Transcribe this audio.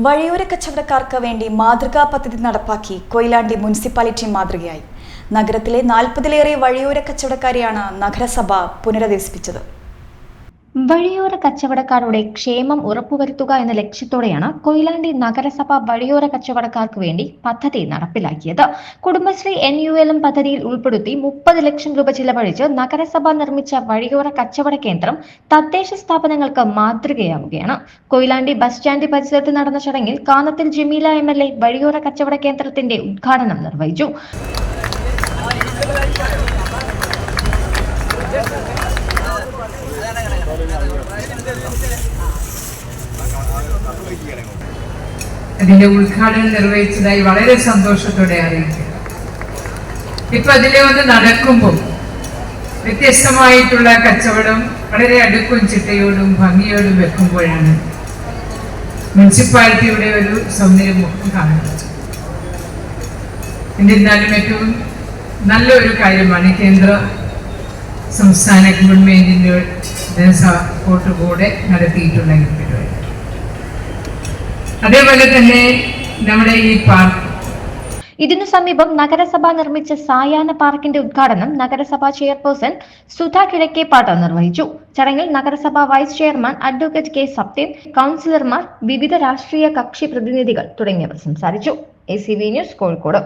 വഴിയോര കച്ചവടക്കാർക്ക് വേണ്ടി മാതൃകാ പദ്ധതി നടപ്പാക്കി കൊയിലാണ്ടി മുനിസിപ്പാലിറ്റി മാതൃകയായി. നഗരത്തിലെ നാൽപ്പതിലേറെ വഴിയോര കച്ചവടക്കാരെയാണ് നഗരസഭ പുനരധിവസിപ്പിച്ചത്. വഴിയോര കച്ചവടക്കാരുടെ ക്ഷേമം ഉറപ്പുവരുത്തുക എന്ന ലക്ഷ്യത്തോടെയാണ് കൊയിലാണ്ടി നഗരസഭ വഴിയോര കച്ചവടക്കാർക്ക് വേണ്ടി പദ്ധതി നടപ്പിലാക്കിയത്. Kudumbashree N U L M പദ്ധതിയിൽ ഉൾപ്പെടുത്തി മുപ്പത് ലക്ഷം രൂപ ചിലവഴിച്ച് നഗരസഭ നിർമ്മിച്ച വഴിയോര കച്ചവട കേന്ദ്രം തദ്ദേശ സ്ഥാപനങ്ങൾക്ക് മാതൃകയാവുകയാണ്. കൊയിലാണ്ടി ബസ് സ്റ്റാൻഡ് പരിസരത്ത് നടന്ന ചടങ്ങിൽ Kanathil Jameela M L A വഴിയോര കച്ചവട കേന്ദ്രത്തിന്റെ ഉദ്ഘാടനം നിർവഹിച്ചു. അതിന്റെ ഉദ്ഘാടനം നിർവഹിച്ചതായി വളരെ സന്തോഷത്തോടെ അറിയിക്കും. ഇപ്പൊ അതിലെ ഒന്ന് നടക്കുമ്പോൾ വ്യത്യസ്തമായിട്ടുള്ള കച്ചവടം വളരെ അടുക്കും ചിട്ടയോടും ഭംഗിയോടും വെക്കുമ്പോഴാണ് മുനിസിപ്പാലിറ്റിയുടെ ഒരു സൗന്ദര്യമുഖം കാണുന്നത്. എന്നിരുന്നാലും ഏറ്റവും നല്ലൊരു കാര്യമാണ് കേന്ദ്ര സംസ്ഥാന ഗവൺമെന്റിന്റെ സപ്പോർട്ട് നടത്തിയിട്ടുണ്ടെങ്കിൽ നടത്തിയിട്ടുള്ള അതേപോലെ തന്നെ നമ്മുടെ ഈ പാർക്ക്. ഇതിനു സമീപം നഗരസഭ നിർമ്മിച്ച സായാഹ്ന പാർക്കിന്റെ ഉദ്ഘാടനം നഗരസഭാ ചെയർപേഴ്സൺ സുധ കിഴക്കേപ്പാട്ട് നിർവഹിച്ചു. ചടങ്ങിൽ നഗരസഭ vice chairman advocate K Sathyan കൗൺസിലർമാർ വിവിധ രാഷ്ട്രീയ കക്ഷി പ്രതിനിധികൾ തുടങ്ങിയവർ സംസാരിച്ചു. A news Kozhikode.